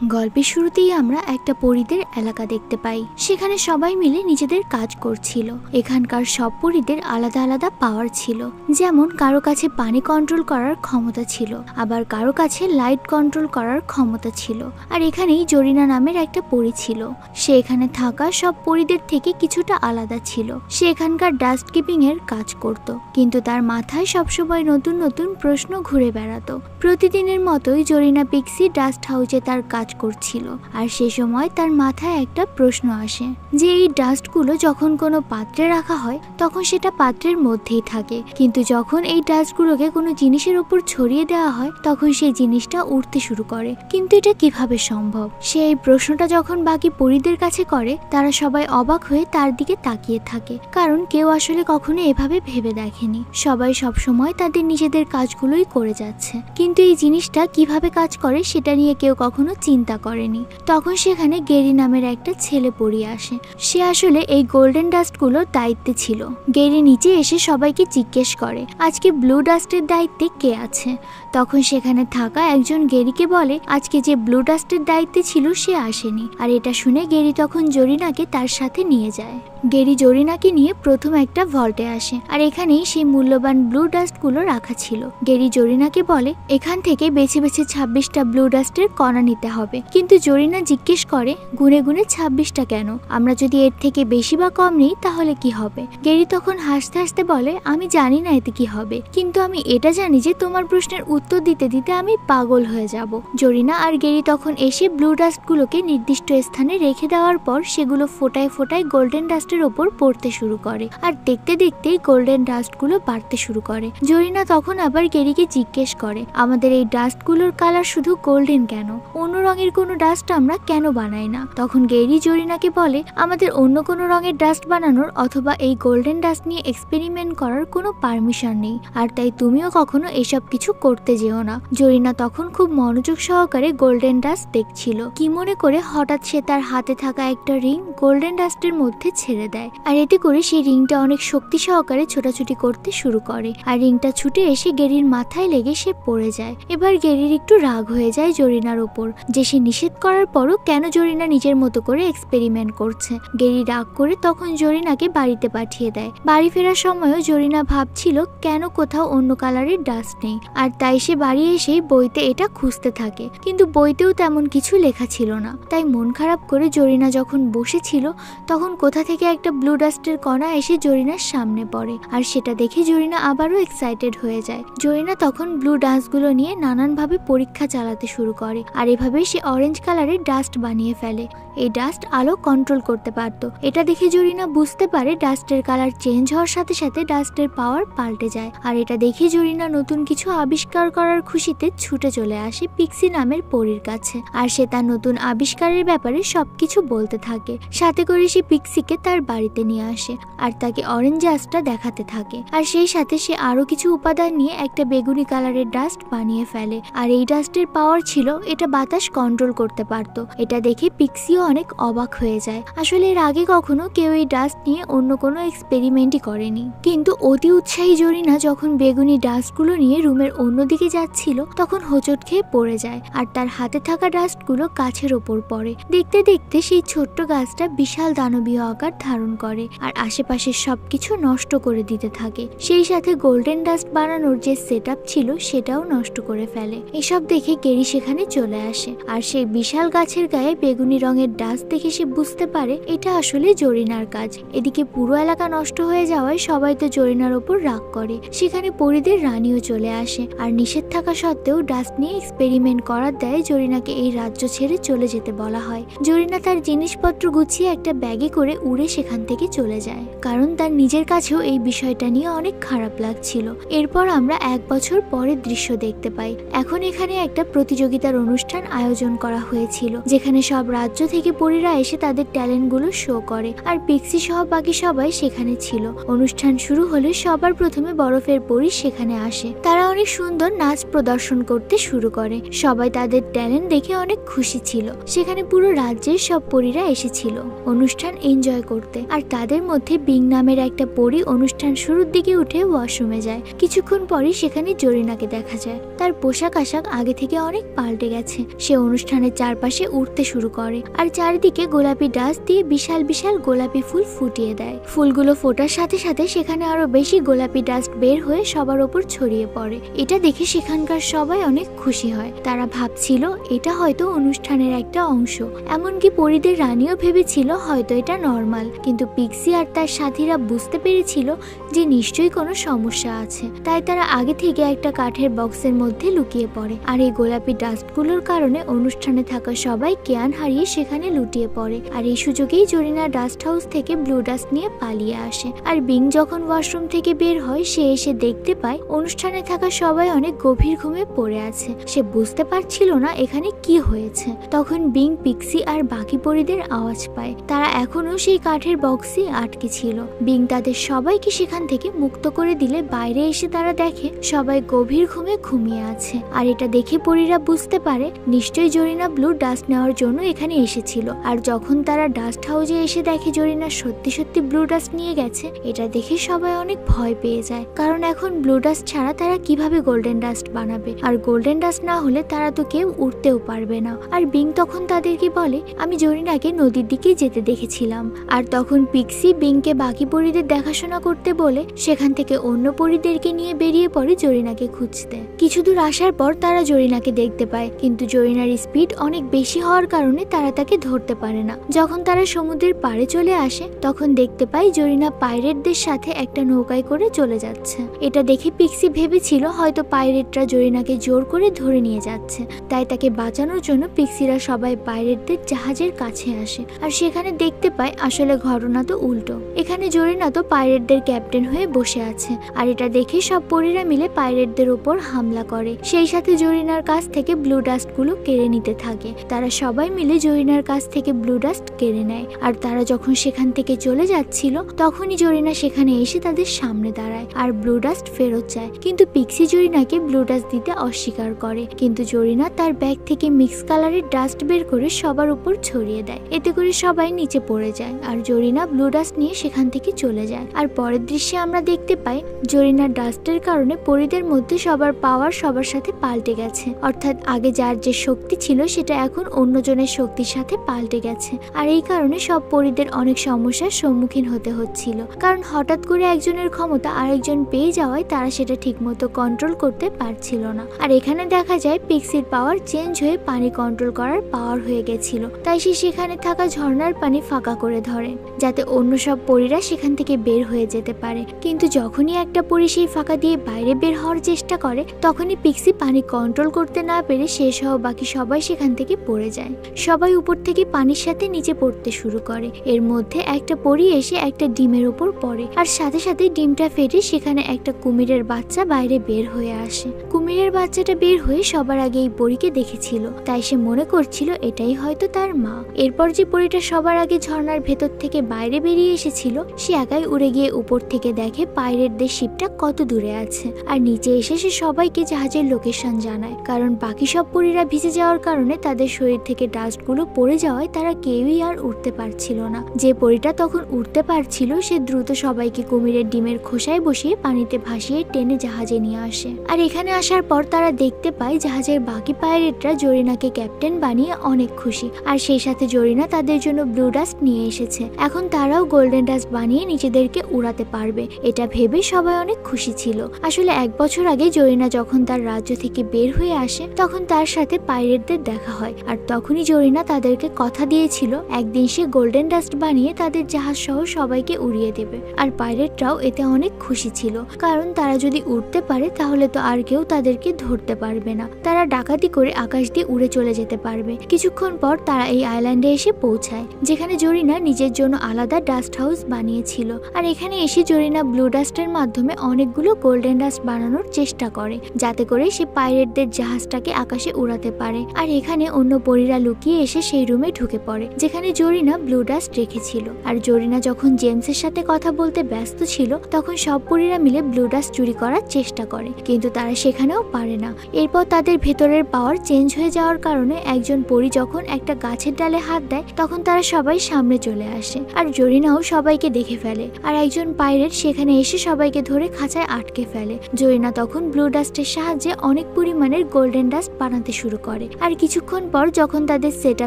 গল্পের শুরুতেই আমরা একটা পরীদের এলাকা দেখতে পাই। সেখানে সবাই মিলে নিজেদের কাজ করছিল। এখানকার সব পরীদের আলাদা আলাদা পাওয়ার ছিল। যেমন কারও কাছে পানি কন্ট্রোল করার ক্ষমতা ছিল, আবার কারও কাছে লাইট কন্ট্রোল করার ক্ষমতা ছিল। আর এখানেই জরিনা নামের একটা পরী ছিল। সে এখানে থাকা সব পরীদের থেকে কিছুটা আলাদা ছিল। সে এখানকার ডাস্ট কিপিং এর কাজ করত। কিন্তু তার মাথায় সবসময় নতুন নতুন প্রশ্ন ঘুরে বেড়াতো। প্রতিদিনের মতোই জরিনা পিক্সি ডাস্ট হাউসে তার কাজ করছিল। আর সে সময় তার মাথায় একটা প্রশ্ন আসে যে, এই ডাস্টগুলো যখন কোনো পাত্রে রাখা হয়, তখন সেটা পাত্রের মধ্যেই থাকে। কিন্তু যখন এই ডাস্টগুলোকে কোনো জিনিসের উপর ছড়িয়ে দেওয়া হয়, তখন সেই জিনিসটা উঠতে শুরু করে। কিন্তু এটা কীভাবে সম্ভব? সে এই প্রশ্নটা যখন বাকি পরীদের কাছে করে, তারা সবাই অবাক হয়ে তার দিকে তাকিয়ে থাকে। কারণ কেউ আসলে কখনো এভাবে ভেবে দেখেনি। সবাই সবসময় তাদের নিজেদের কাজগুলোই করে যাচ্ছে। কিন্তু এই জিনিসটা কীভাবে কাজ করে, সেটা নিয়ে কেউ কখনো চিন্তা করেনি। তখন সেখানে গেরি নামের একটা ছেলে পড়িয়ে আসে। সে আসলে এই গোল্ডেন ডাস্টগুলোর দায়িত্বে ছিল। গেরি নিচে এসে সবাইকে জিজ্ঞেস করে, আজকে ব্লু ডাস্টের দায়িত্বে কে আছে? তখন সেখানে থাকা একজন গেরিকে বলে, আজকে যে ব্লু ডাস্টের দায়িত্বে ছিল, সে আসেনি। আর এটা শুনে গেরি তখন জরিনাকে তার সাথে নিয়ে যায়। গেরি জরিনাকে নিয়ে প্রথম একটা ভল্টে আসে, আর এখানেই সেই মূল্যবান ব্লু ডাস্টগুলো রাখা ছিল। গেরি জরিনাকে বলে, এখান থেকে বেছে বেছে ছাব্বিশটা ব্লু ডাস্টের কণা নিতে হবে। কিন্তু জরিনা জিজ্ঞেস করে, গুনে গুনে ছাব্বিশটা কেন? আমরা যদি এর থেকে বেশি বা কম নিই, তাহলে কি হবে? গেরি তখন হাসতে হাসতে বলে, আমি জানি না এতে কি হবে। কিন্তু আমি এটা জানি যে তোমার প্রশ্নের উত্তর দিতে দিতে আমি পাগল হয়ে যাব। জরিনা আর গেরি তখন এসে ব্লু ডাস্টগুলোকে নির্দিষ্ট স্থানে রেখে দেওয়ার পর সেগুলো ফোটায় ফোটায় গোল্ডেন ডাস্টের ওপর পড়তে শুরু করে আর দেখতে দেখতেই গোল্ডেন ডাস্টগুলো বাড়তে শুরু করে। জরিনা তখন আবার গেরিকে জিজ্ঞেস করে, আমাদের এই ডাস্টগুলোর কালার শুধু গোল্ডেন কেন? অন্য রঙের কোনো ডাস্ট আমরা কেন বানাই না? তখন গেরি জরিনাকে বলে, আমাদের অন্য কোনো রঙের ডাস্ট বানানোর অথবা এই গোল্ডেন ডাস্ট নিয়ে এক্সপেরিমেন্ট করার কোনো পারমিশন নেই। আর তাই তুমিও কখনো এসব কিছু করতে যেও না। জরিনা তখন খুব মনোযোগ সহকারে গোল্ডেন ডাস্ট দেখছিল। কি মনে করে হঠাৎ সে তার হাতে থাকা একটা রিং গোল্ডেন ডাস্টের মধ্যে ছেড়ে দেয়। আর এতে করে সেই রিংটা অনেক শক্তি সহকারে ছোটাছুটি করতে শুরু করে। আর রিংটা ছুটে এসে গেরির মাথায় লেগে সে পড়ে যায়। এবার গেরির একটু রাগ হয়ে যায় জরিনার ওপর, যে সে নিষেধ করার পরও কেন জরিনা নিজের মতো করে এক্সপেরিমেন্ট করছে। গেরি রাগ করে তখন জরিনাকে বাড়িতে পাঠিয়ে দেয়। বাড়ি ফেরার সময়ও জরিনা ভাবছিল, কেন কোথাও অন্য কালারের ডাস্ট নেই। আর তাই সে বাড়ি এসেই বইতে এটা খুঁজতে থাকে। কিন্তু বইতেও তেমন কিছু লেখা ছিল না। তাই মন খারাপ করে জরিনা যখন বসেছিল, তখন কোথা থেকে একটা ব্লু ডাস্টের কণা এসে জরিনার সামনে পড়ে। আর সেটা দেখে জরিনা আবারও এক্সাইটেড হয়ে যায়। জরিনা তখন ব্লু ডাস্টগুলো নিয়ে নানানভাবে পরীক্ষা চালাতে শুরু করে। আর এভাবে সে অরেঞ্জ কালারের ডাস্ট বানিয়ে ফেলে। এই ডাস্ট আলো কন্ট্রোল করতে পারত। এটা দেখে জরিনা বুঝতে পারে ডাস্টের কালার চেঞ্জ হওয়ার সাথে সাথে ডাস্টের পাওয়ার পাল্টে যায়। আর এটা দেখে জরিনা নতুন কিছু আবিষ্কার করার খুশিতে ছুটে চলে আসে পিক্সি নামের পরীর কাছে। আর সে তার নতুন আবিষ্কারের ব্যাপারে সবকিছু বলতে থাকে। সাথে করে সে পিক্সিকে তার বাড়িতে নিয়ে আসে আর তাকে অরেঞ্জ ডাস্টটা দেখাতে থাকে। আর সেই সাথে সে আরও কিছু উপাদান নিয়ে একটা বেগুনি কালারের ডাস্ট বানিয়ে ফেলে। আর এই ডাস্টের পাওয়ার ছিল, এটা বাতাস কন্ট্রোল করতে পারত। এটা দেখে পিক্সিও অনেক অবাক হয়ে যায়। আসলে এর আগে কখনো কেউ এই ডাস্ট নিয়ে অন্য কোনো এক্সপেরিমেন্টই করেনি। কিন্তু অতি উৎসাহী জরিনা যখন বেগুনি ডাস্টগুলো নিয়ে রুমের অন্যদিকে যাচ্ছিল, তখন হোঁচট খেয়ে পড়ে যায় আর তার হাতে থাকা ডাস্টগুলো গাছের ওপর পড়ে। দেখতে দেখতে সেই ছোট্ট গাছটা বিশাল দানবীয় আকার ধারণ করে আর আশেপাশের সবকিছু নষ্ট করে দিতে থাকে। সেই সাথে গোল্ডেন ডাস্ট বানানোর যে সেট ছিল, সেটাও নষ্ট করে ফেলে। এসব দেখে গেরি সেখানে চলে আসে আর সেই বিশাল গাছের গায়ে বেগুনি রঙের ডাস্ট দেখে সে বুঝতে পারে, এটা আসলে জরিনার কাজ। এদিকে পুরো এলাকা নষ্ট হয়ে যাওয়ায় সবাই তো জরিনার ওপর রাগ করে। সেখানে পরিদের রানীও চলে আসে আর নিষেধ থাকা সত্ত্বেও ডাস্ট নিয়ে এক্সপেরিমেন্ট করার দেয় জরিনাকে এই রাজ্য ছেড়ে চলে যেতে বলা হয়। জরিনা তার জিনিসপত্র গুছিয়ে একটা ব্যাগে করে উড়ে সেখান থেকে চলে যায়। কারণ তার নিজের কাছেও এই বিষয়টা নিয়ে অনেক খারাপ লাগছিল। এরপর আমরা এক বছর পরের দৃশ্য দেখতে পাই। এখন এখানে একটা প্রতিযোগিতার অনুষ্ঠান আয়োজন করা হয়েছিল, যেখানে সব রাজ্য থেকে পরীরা এসে তাদের ট্যালেন্টগুলো শো করে, আর পিক্সি সহ বাকি সবাই সেখানে ছিল। অনুষ্ঠান শুরু হলে সবার প্রথমে বরফের পরী সেখানে আসে। তারা অনেক সুন্দর নাচ প্রদর্শন করতে শুরু করে। সবাই তাদের ট্যালেন্ট দেখে অনেক খুশি ছিল। সেখানে পুরো রাজ্যের সব পরীরা এসেছিল। অনুষ্ঠান এনজয় করতে। আর তাদের মধ্যে বিং নামের একটা পরী অনুষ্ঠান শুরুর দিকে উঠে ওয়াশরুমে যায়। কিছুক্ষণ পরই সেখানে জরিনাকে দেখা যায়। তার পোশাক আশাক আগে থেকে অনেক পাল্টে গেছে। সে অনুষ্ঠানের চারপাশে উঠতে শুরু করে। আর চারিদিকে গোলাপি ডাস দিয়ে বিশাল বিশাল গোলাপি ফুল ফুটিয়ে দেয়। ফুলগুলো ফোটার সাথে সাথে সেখানে আরও বেশি গোলাপি ডাস্ট বের হয়ে সবার ওপর ছড়িয়ে পড়ে। এটা দেখে সেখানকার সবাই অনেক খুশি হয়। তারা ভাবছিল, এটা হয়তো অনুষ্ঠানের একটা অংশ। এমনকি পরিদের রানীও ভেবেছিল, হয়তো এটা নর্মাল। কিন্তু পিক্সি আর তার সাথীরা বুঝতে পেরেছিল যে নিশ্চয়ই কোনো সমস্যা আছে, তাই তারা আগে থেকে একটা কাঠের বক্সের মধ্যে লুকিয়ে পড়ে। আর এই গোলাপি ডাস্টগুলোর কারণে অনুষ্ঠানে থাকা সবাই জ্ঞান হারিয়ে সেখানে লুটিয়ে পড়ে। আর এই সুযোগেই জরিনা ডাস্ট হাউস থেকে ব্লু ডাস্ট নিয়ে পালিয়ে আসে। আর বিং যখন ওয়াশরুম থেকে বের হয়, সে এসে দেখতে পায়, অনুষ্ঠানে থাকা সবাই অনেক গভীর ঘুমে পড়ে আছে। সে বুঝতে পারছিল না এখানে কি হয়েছে। তখন বিং, পিক্সি আর বাকি পরিদের আওয়াজ পায়। তারা এখনও সেই কাঠের বক্সে আটকে ছিল। বিং তাদের সবাইকে সেখান থেকে মুক্ত করে দিলে বাইরে এসে তারা দেখে সবাই গভীর ঘুমে ঘুমিয়ে আছে। আর এটা দেখে পরীরা বুঝতে পারে নিশ্চয়ই জরিনা ব্লু ডাস্ট নেওয়ার জন্য এখানে এসেছিল। আর যখন তারা ডাস্ট হাউসে এসে দেখে জরিনা সত্যি সত্যি ব্লু ডাস্ট নিয়ে গেছে, এটা দেখে সবাই অনেক ভয় পেয়ে যায়। কারণ এখন ব্লু ডাস্ট ছাড়া তারা কীভাবে গোল্ডেন ডাস্ট বানাবে? আর গোল্ডেন ডাস্ট না হলে তারা তো কেউ উঠতেও পারবে না। আর বিং তখন তাদেরকে বলে, আমি জরিনাকে নদীর দিকে যেতে দেখেছিলাম। আর তখন পিক্সি বিংকে বাকি পরীদের দেখাশোনা করতে বলে সেখান থেকে অন্য পরীদেরকে নিয়ে বেরিয়ে পড়ে জরিনাকে খুঁজতে। কিছু দূর আসার পর তারা জরিনাকে দেখতে পায়, কিন্তু জরিনার স্পিড অনেক বেশি হওয়ার কারণে তারা তাকে ধরতে পারে না। যখন তারা সমুদ্রের পাড়ে চলে আসে, তখন দেখতে পাই জরিনা পাইরেটদের সাথে একটা নৌকায় করে চলে যাচ্ছে। এটা দেখে পিক্সি ভেবেছিল হয়তো পাইরেটরা জরিনাকে জোর করে ধরে নিয়ে যাচ্ছে। তাই তাকে বাঁচানোর জন্য পিক্সিরা সবাই পাইরেটদের জাহাজের কাছে আসে, আর সেখানে দেখতে পায় আসলে ঘটনা তো উল্টো। এখানে জরিনা তো পাইরেটদের ক্যাপ্টেন হয়ে বসে আছে। আর এটা দেখে সব পরীরা মিলে পাইরেটদের উপর হামলা করে। সেই সাথে জরিনার কাছ থেকে ব্লু ডাস্টগুলো কেড়ে নিতে থাকে। তারা সবাই মিলে জরিনার কাছ থেকে ব্লু ডাস্ট কেড়ে নেয়। আর তারা যখন সেখান থেকে চলে যাচ্ছিল, তখনই জরিনা সেখানে এসে তাদের সামনে দাঁড়ায় আর ব্লু ডাস্ট ফেরত যায়। কিন্তু পিক্সি জরিনাকে ব্লু ডাস্ট দিতে অস্বীকার করে। কিন্তু জরিনা তার ব্যাগ থেকে মিক্স কালারের ডাস্ট বের করে সবার উপর ছড়িয়ে দেয়। এতে করে সবাই নিচে পড়ে যায়। আর জরিনা ব্লু ডাস্ট নিয়ে সেখান থেকে চলে যায়। আর পরের দৃশ্যে আমরা দেখতে পাই, জরিনার ডাস্টের কারণে পরিদের মধ্যে সবার পাওয়ার সবার সাথে পাল্টে গেছে। অর্থাৎ আগে যার যে শক্তি ছিল, সেটা এখন অন্যজনের শক্তির সাথে পাল্টে গেছে। আর এই কারণে সব পরিদের অনেক সমস্যার সম্মুখীন হতে হচ্ছিল। কারণ হঠাৎ করে একজনের ক্ষমতা আরেকজন পেয়ে যাওয়ায় তারা সেটা ঠিকমতো কন্ট্রোল করতে পারছিল না। আর এখানে দেখা যায় পিক্সির পাওয়ার চেঞ্জ হয়ে পানি কন্ট্রোল করার পাওয়ার হয়ে গেছিল। তাই সে সেখানে থাকা ঝর্ণার পানি ফাঁকা করে ধরে, যাতে অন্য সব পরীরা সেখান থেকে বের হয়ে যেতে পারে। কিন্তু যখনই একটা পরি সেই ফাঁকা দিয়ে বাইরে বের হওয়ার চেষ্টা করে, তখনই পিক্সি পানি কন্ট্রোল করতে না পেরে সে সহ বাকি সবাই সেখান থেকে পড়ে যায়। সবাই উপর থেকে পানির সাথে নিচে পড়তে শুরু করে। এর মধ্যে একটা পরি এসে একটা ডিমের উপর পড়ে আর সাথে সাথে ডিমটা ফেটে সেখানে একটা কুমিরের বাচ্চা বাইরে বের হয়ে আসে। কুমিরের বাচ্চাটা বের হয়ে সবার আগে এই পরীকে দেখেছিল। তাই সে মনে করছিল এটাই হয়তো তার মা। এরপর যে পরীটা সবার আগে ঝর্ণার ভেতর থেকে বাইরে বেরিয়ে এসেছিল, সে একাই উড়ে গিয়ে উপর থেকে দেখে পাইরেটদের শিপটা কত দূরে আছে। আর নিচে এসে সে সবাইকে জাহাজের লোকেশন জানায়। কারণ বাকি সব পরীরা ভিজে যাওয়ার কারণে তাদের শরীর থেকে ডাস্টগুলো পড়ে যাওয়ায় তারা কেউই আর উঠতে পারছিল না। যে পরীটা তখন উঠতে পারছিল, সে দ্রুত সবাইকে কুমিরের ডিমের খোসায় বসিয়ে পানিতে ভাসিয়ে টেনে জাহাজে নিয়ে আসে। আর এখানে আসার পর তারা দেখতে পায়, জাহাজের বাকি পাইরেটরা জরিনাকে ক্যাপ্টেন বানিয়ে অনেক খুশি। আর সেই সাথে জরিনা তাদের জন্য ব্লু ডাস্ট নিয়ে এসেছে। এখন তারাও গোল্ডেন ডাস্ট বানিয়ে নিজেদেরকে উড়াতে পারবে। এটা ভেবে সবাই অনেক খুশি ছিল। আসলে এক বছর আগে জরিনা যখন তার রাজ্য থেকে বের হয়ে আসে, তখন তার সাথে পাইরেটদের দেখা হয়। আর তখনই জরিনা তাদেরকে কথা দিয়েছিল, একদিন সে গোল্ডেন ডাস্ট বানিয়ে তাদের জাহাজ সহ সবাইকে উড়িয়ে দেবে। আর পাইরেটরাও এতে অনেক খুশি ছিল, কারণ তারা যদি উঠতে পারে, তাহলে তো আর কেউ তাদেরকে ধরতে পারবে না। তারা ডাকাতি করে আকাশ দিয়ে উড়ে চলে যেতে পারবে। কিছুক্ষণ পর তারা এই আইল্যান্ডে এসে পৌঁছায়, যেখানে জরিনা নিজের জন্য আলাদা ডাস্ট হাউস বানিয়েছিল। আর এখানে এসে জরিনা জরিনা ব্লু ডাস্টের মাধ্যমে অনেকগুলো গোল্ডেন ডাস্ট বানানোর চেষ্টা করে, যাতে করে সে পাইরেটদের জাহাজটাকে আকাশে উড়াতে পারে। আর এখানে অন্য পরীরা লুকিয়ে এসে সেই রুমে ঢুকে পড়ে, যেখানে জরিনা ব্লু ডাস্ট রেখেছিল। আর জরিনা যখন জেমসের সাথে কথা বলতে ব্যস্ত ছিল, তখন সব পরীরা মিলে ব্লু ডাস্ট চুরি করার চেষ্টা করে, কিন্তু তারা সেখানেও পারে না। এরপর তাদের ভেতরের পাওয়ার চেঞ্জ হয়ে যাওয়ার কারণে একজন পরী যখন একটা গাছের ডালে হাত দেয়, তখন তারা সবাই সামনে চলে আসে, আর জরিনাও সবাইকে দেখে ফেলে। আর একজন পাইরেট সেখানে এসে সবাইকে ধরে খাঁচায় আটকে ফেলে। জরিনা তখন ব্লু ডাস্টের সাহায্যে অনেক পরিমাণের গোল্ডেন ডাস্ট বানাতে শুরু করে। আর কিছুক্ষণ পর যখন তাদের সেট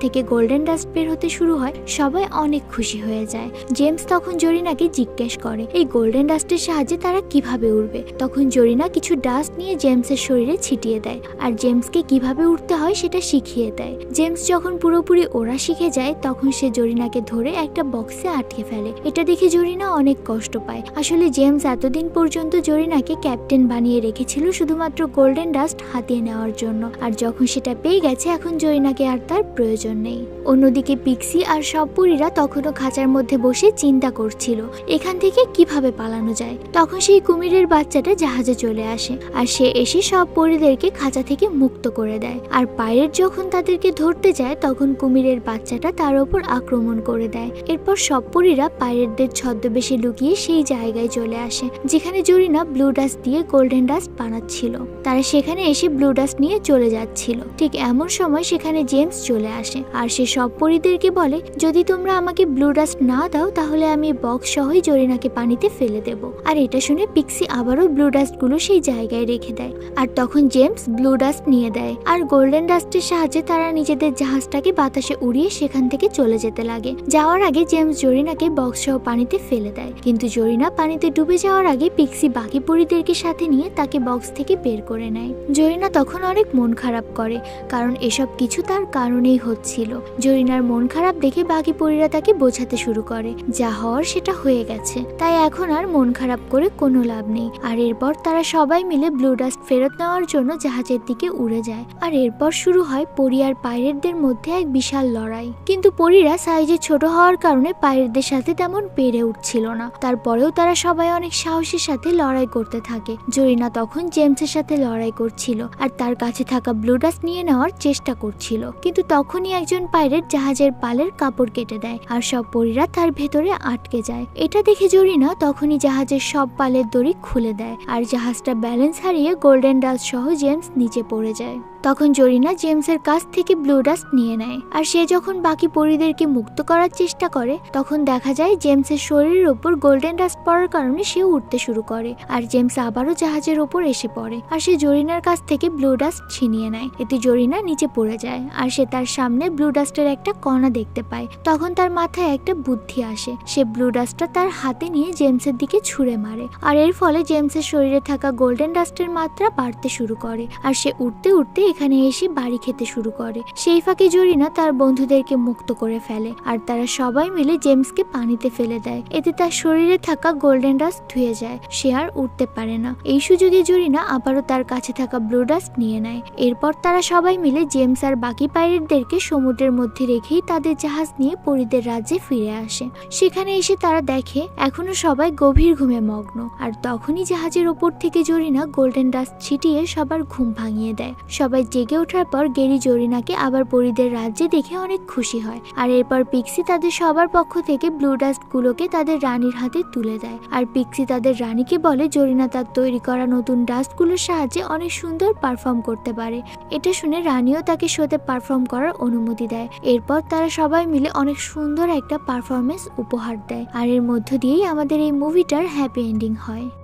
থেকে গোল্ডেন ডাস্ট বের হতে শুরু হয়, সবাই অনেক খুশি হয়ে যায়। জেমস তখন জরিনাকে জিজ্ঞেস করে, এই গোল্ডেন ডাস্টের সাহায্যে তারা কীভাবে উড়বে? তখন জরিনা কিছু ডাস্ট নিয়ে জেমসের শরীরে ছিটিয়ে দেয়। আর জেমসকে কীভাবে উঠতে হয় সেটা শিখিয়ে দেয়। জেমস যখন পুরোপুরি ওরা শিখে যায়, তখন সে জরিনাকে ধরে একটা বক্সে আটকে ফেলে। এটা দেখে জরিনা অনেক কষ্ট পায়। আসলে জেমস এতদিন পর্যন্ত জরিনাকে ক্যাপ্টেন বানিয়ে রেখেছিল শুধুমাত্র গোল্ডেন ডাস্ট হাতিয়ে নেওয়ার জন্য। আর যখন সেটা পেয়ে গেছে, এখন জরিনাকে আর তার প্রয়োজন নেই। অন্যদিকে পিক্সি আর সব পুরীরা তখনও খাঁচার মধ্যে বসে চিন্তা করছিল, এখান থেকে কীভাবে পালানো যায়। তখন সেই কুমিরের বাচ্চাটা জাহাজে চলে আসে আর সে এসে সব পরীদেরকে খাঁচা থেকে মুক্ত করে দেয়। আর পাইরেট যখন তাদেরকে ধরতে যায়, তখন কুমিরের বাচ্চাটা তার ওপর আক্রমণ করে দেয়। এরপর সব পরীরা পাইরেটদের ছদ্মবেশে লুকিয়ে সেই জায়গায় চলে আসে, যেখানে জরিনা ব্লু ডাস্ট দিয়ে গোল্ডেন ডাস্ট বানাচ্ছিল। তারা সেখানে এসে ব্লু ডাস্ট নিয়ে চলে যাচ্ছিল। ঠিক এমন সময় সেখানে জেমস চলে আসে আর সে সব পরীদেরকে বলে, যদি তোমরা আমাকে ব্লু ডাস্ট না দাও, তাহলে আমি বক্স সহই জরিনাকে পানিতে ফেলে দেব। আর এটা শুনে পিক্সি আবারও ব্লু ডাস্টগুলো সেই জায়গায় রেখে দেয়। আর তখন জেমস ব্লু ডাস্ট নিয়ে দেয়। আর গোল্ডেন ডাস্টের সাহায্যে তারা নিজেদের জাহাজটাকে বাতাসে উড়িয়ে সেখান থেকে চলে যেতে লাগে। যাওয়ার আগে জেমস জরিনাকে বক্স সহ পানিতে ফেলে দেয়। কিন্তু জরিনা পানিতে ডুবে যাওয়ার আগে পিক্সি বাকি পরীদেরকে সাথে নিয়ে তাকে বক্স থেকে বের করে নেয়। জরিনা তখন অনেক মন খারাপ করে, কারণ এসব কিছু তার কারণেই হচ্ছিল। জরিনার মন খারাপ দেখে বাকি পরীরা তাকে বোঝাতে শুরু করে, যা হওয়ার সেটা হয়ে গেছে। তাই এখন আর মন খারাপ করে কোনো লাভ নেই। আর এরপর তারা সবাই মিলে ব্লু ডাস্ট ফেরত নেওয়ার জন্য জাহাজের দিকে উড়ে যায়। আর এরপর শুরু হয় পরি আর পাইরেটদের মধ্যে এক বিশাল লড়াই। কিন্তু পরীরা সাইজে ছোট হওয়ার কারণে পাইরেটদের সাথে তেমন পেরে উঠছিল না। তারপরেও তারা সবাই অনেক সাহসের সাথে লড়াই করতে থাকে। জরিনা তখন জেমসের সাথে লড়াই করছিল আর তার কাছে থাকা ব্লু ডাস্ট নিয়ে নেওয়ার চেষ্টা করছিল। কিন্তু তখনই একজন পাইরেট জাহাজের পালের কাপড় কেটে দেয় আর সব পরীরা তার ভেতরে আটকে যায়। এটা দেখে জরিনা তখনই জাহাজের সব পালের দড়ি খুলে দেয় আর জাহাজটা ব্যালেন্স হারিয়ে গোল্ডেন ডাস্ট সহ জেমস নিচে পড়ে যায়। তখন জরিনা জেমসের কাছ থেকে ব্লু ডাস্ট নিয়ে নেয়। আর সে যখন বাকি পরীদেরকে মুক্ত করার চেষ্টা করে, তখন দেখা যায় জেমসের শরীরের ওপর গোল্ডেন ডাস্ট পড়ার কারণে সে উঠতে শুরু করে, আর জেমস আবারও জাহাজের ওপর এসে পড়ে। আর সে জরিনার কাছ থেকে ব্লু ডাস্ট ছিনিয়ে নেয়। এতে জরিনা নিচে পড়ে যায়, আর সে তার সামনে ব্লু ডাস্টের একটা কণা দেখতে পায়। তখন তার মাথায় একটা বুদ্ধি আসে। সে ব্লু ডাস্টটা তার হাতে নিয়ে জেমসের দিকে ছুঁড়ে মারে। আর এর ফলে জেমসের শরীরে থাকা গোল্ডেন ডাস্টের মাত্রা বাড়তে শুরু করে। আর সে উঠতে উঠতে এখানে এসে বাড়ি খেতে শুরু করে। সেই ফাঁকে জরিনা তার বন্ধুদেরকে মুক্ত করে ফেলে আর তারা সবাই মিলে জেমসকে পানিতে ফেলে দেয়। এতে তার শরীরে থাকা গোল্ডেন ডাস্ট ধুয়ে যায়। সে আর উঠতে পারে না। এই সুযোগে জরিনা আবারও তার কাছে থাকা ব্লু ডাস্ট নিয়ে নেয়। এরপর তারা সবাই মিলে জেমস আর বাকি পাইরেটদেরকে সমুদ্রের মধ্যে রেখেই তাদের জাহাজ নিয়ে পরীদের রাজ্যে ফিরে আসে। সেখানে এসে তারা দেখে, এখনও সবাই গভীর ঘুমে মগ্ন। আর তখনই জাহাজের ওপর থেকে জরিনা গোল্ডেন ডাস্ট ছিটিয়ে সবার ঘুম ভাঙিয়ে দেয়। সবাই জেগে ওঠার পর গেরি জরিনাকে আবার পরিদের রাজ্যে দেখে অনেক খুশি হয়। আর এরপর পিক্সি তাদের সবার পক্ষ থেকে ব্লু ডাস্ট গুলোকে তাদের রানীর হাতে তুলে দেয়। আর পিক্সি তাদের রানীকে বলে, জরিনা তার তৈরি করা নতুন ডাস্টগুলোর সাহায্যে অনেক সুন্দর পারফর্ম করতে পারে। এটা শুনে রানীও তাকে শোতে পারফর্ম করার অনুমতি দেয়। এরপর তারা সবাই মিলে অনেক সুন্দর একটা পারফরমেন্স উপহার দেয়। আর এর মধ্য দিয়েই আমাদের এই মুভিটার হ্যাপি এন্ডিং হয়।